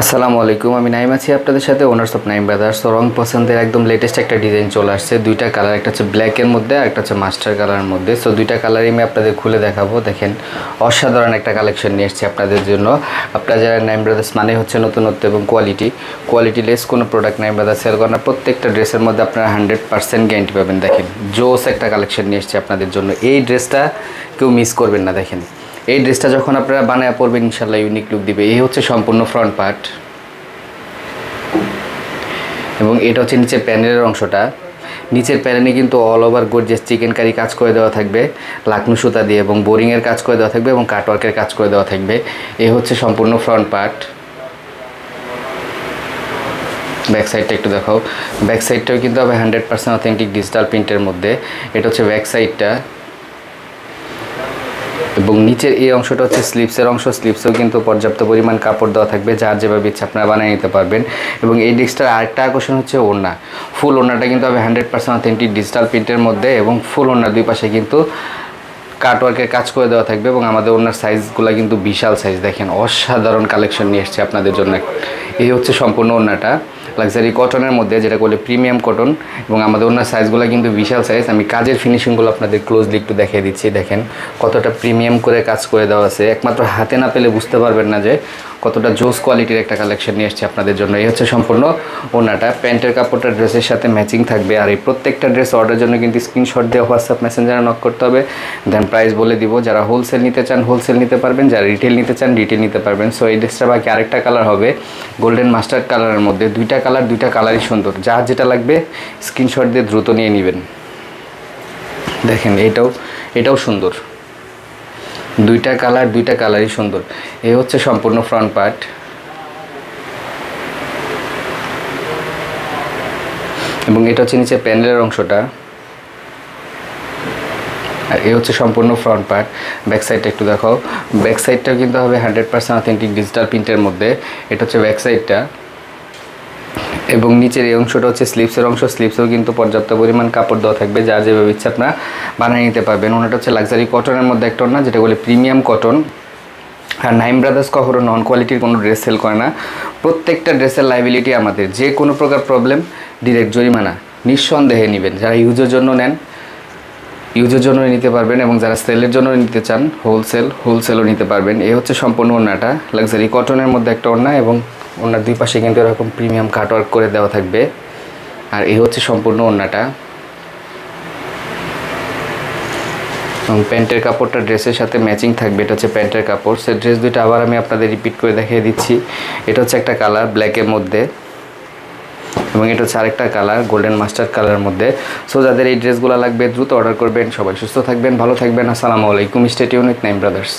আসসালামু আলাইকুম, আমি নাইম আছি আপনাদের সাথে ওনার্স অফ নাইম ব্রাদার্স রং পছন্দের একদম লেটেস্ট একটা ডিজাইন চলে আসছে। দুইটা কালার একটা হচ্ছে ব্ল্যাকের মধ্যে আর একটা হচ্ছে মাস্টার কালারের মধ্যে। সো দুইটা কালারই আমি আপনাদের খুলে দেখাবো। দেখেন, অসাধারণ একটা কালেকশন নিয়ে এসেছি আপনাদের জন্য। আপনারা যারা নাইম ব্রাদার্স মানে হচ্ছে নতুনত্ব এবং কোয়ালিটি কোয়ালিটি লেস কোনো প্রোডাক্ট নাইম ব্রাদার্স সেল করেন প্রত্যেকটা ড্রেসের মধ্যে আপনারা হান্ড্রেড পার্সেন্ট গ্যারান্টি পাবেন। দেখেন, জোস একটা কালেকশন নিয়ে এসেছি আপনাদের জন্য। এই ড্রেসটা কেউ মিস করবেন না, দেখেন। এই ড্রেসটা যখন আপনারা বানায় পরবেন ইনশাল্লাহ ইউনিক লুক দিবে। এই হচ্ছে সম্পূর্ণ ফ্রন্ট পার্ট এবং এটা হচ্ছে নিচের প্যানেলের অংশটা। নিচের প্যানেলে কিন্তু all over gorgeous chikankari কাজ করে দেওয়া থাকবে, লাকনু সুতা দিয়ে এবং বোরিংয়ের কাজ করে দেওয়া থাকবে এবং কাটওয়ার্কের কাজ করে দেওয়া থাকবে। এ হচ্ছে সম্পূর্ণ ফ্রন্ট পার্ট ব্যাক সাইডটা একটু দেখাও। ব্যাক সাইডটাও কিন্তু হবে হান্ড্রেড পার্সেন্ট অথেন্টিক ডিজিটাল প্রিন্টের মধ্যে। এটা হচ্ছে ব্যাক সাইডটা এবং নিচের এই অংশটা হচ্ছে স্লিপসের অংশ। স্লিপসেও কিন্তু পর্যাপ্ত পরিমাণ কাপড় দেওয়া থাকবে, যার যেভাবে ইচ্ছা আপনারা বানিয়ে নিতে পারবেন। এবং এই ডিস্কটার আরেকটা আকর্ষণ হচ্ছে ওড়না। ফুল ওড়নাটা কিন্তু হবে হান্ড্রেড পার্সেন্ট অথেন্টিক ডিজিটাল প্রিন্টের মধ্যে এবং ফুল ওড়নার দুই পাশে কিন্তু কাটওয়ার্কের কাজ করে দেওয়া থাকবে এবং আমাদের ওনার সাইজগুলো কিন্তু বিশাল সাইজ দেখেন, অসাধারণ কালেকশন নিয়ে এসছে আপনাদের জন্য। এই হচ্ছে সম্পূর্ণ ওড়নাটা। লাক্সারি কটনের মধ্যে যেটা বলে প্রিমিয়াম কটন এবং আমাদের অন্য সাইজগুলো কিন্তু বিশাল সাইজ আমি কাজের ফিনিশিংগুলো আপনাদের ক্লোজলি একটু দেখিয়ে দিচ্ছি, দেখেন। কতটা প্রিমিয়াম করে কাজ করে দেওয়া আছে। একমাত্র হাতে না পেলে বুঝতে পারবেন না যে কতটা জোস কোয়ালিটির একটা কালেকশন নিয়ে এসছে আপনাদের জন্য। এই হচ্ছে সম্পূর্ণ ওনাটা। প্যান্টের কাপড়টা ড্রেসের সাথে ম্যাচিং থাকবে আর এই প্রত্যেকটা ড্রেস অর্ডারের জন্য কিন্তু স্ক্রিনশট দিয়ে হোয়াটসঅ্যাপ মেসেঞ্জারে নক করতে হবে। দেন প্রাইস বলে দিব। যারা হোলসেল নিতে চান হোলসেল নিতে পারবেন। যারা রিটেল নিতে চান রিটেল নিতে পারবেন। সো এই ড্রেসটা বাকি আরেকটা কালার হবে। গোল্ডেন মাস্টার্ড কালারের মধ্যে দুইটা কালার দুইটা কালারই সুন্দর। যা যেটা লাগবে স্ক্রিনশট দিয়ে দ্রুত নিয়ে নেবেন। দেখেন, এটাও এটাও সুন্দর। দুইটা কালার, দুইটা কালারই সুন্দর। এই হচ্ছে সম্পূর্ণ ফ্রন্ট পার্ট এবং এটা হচ্ছে নিচে প্যানেলের অংশটা। আর এই হচ্ছে সম্পূর্ণ ফ্রন্ট পার্ট ব্যাক সাইডটা একটু দেখাও। ব্যাক সাইডটাও কিন্তু হবে হান্ড্রেড পার্সেন্ট অথেন্টিক ডিজিটাল প্রিন্টের মধ্যে। এটা হচ্ছে ব্যাক সাইডটা এবং নিচের এই অংশটা হচ্ছে স্লিপসের অংশ। স্লিপসেও কিন্তু পর্যাপ্ত পরিমাণ কাপড় দেওয়া থাকবে যা যেভাবে ইচ্ছা আপনারা বানিয়ে নিতে পারবেন। ওনাটা হচ্ছে লাক্সারি কটনের মধ্যে একটা না যেটা বলে প্রিমিয়াম কটন আর নাইম ব্রাদার্স কখনো নন কোয়ালিটির কোনো ড্রেস সেল করে না। প্রত্যেকটা ড্রেসের লাইবিলিটি আমাদের। যে কোনো প্রকার প্রবলেম ডিরেক্ট জরিমানা। নিঃসন্দেহে নেবেন। যারা ইউজের জন্য নেন ইউজের জন্য নিতে পারবেন এবং যারা সেলের জন্য নিতে চান হোলসেল হোলসেলও নিতে পারবেন। এই হচ্ছে সম্পূর্ণ ওড়নাটা। লাক্সারি কটনের মধ্যে একটা ওড়না এবং ওনার দুই পাশে কিন্তু এরকম প্রিমিয়াম কাটওয়ার্ক করে দেওয়া থাকবে। আর এই হচ্ছে সম্পূর্ণ ওড়নাটা। এবং প্যান্টের কাপড়টা ড্রেসের সাথে ম্যাচিং থাকবে, এটা হচ্ছে প্যান্টের কাপড়। সে ড্রেস দুইটা আবার আমি আপনাদের রিপিট করে দেখিয়ে দিচ্ছি। এটা হচ্ছে একটা কালার ব্ল্যাকের মধ্যে। এবং এটা হচ্ছে আরেকটা কালার গোল্ডেন মাস্টার কালারের মধ্যে। সো যাদের এই ড্রেসগুলো লাগবে, দ্রুত অর্ডার করবেন। সবাই সুস্থ থাকবেন, ভালো থাকবেন। আসসালামু আলাইকুম স্টেটিউন উইথ নাইম ব্রাদার্স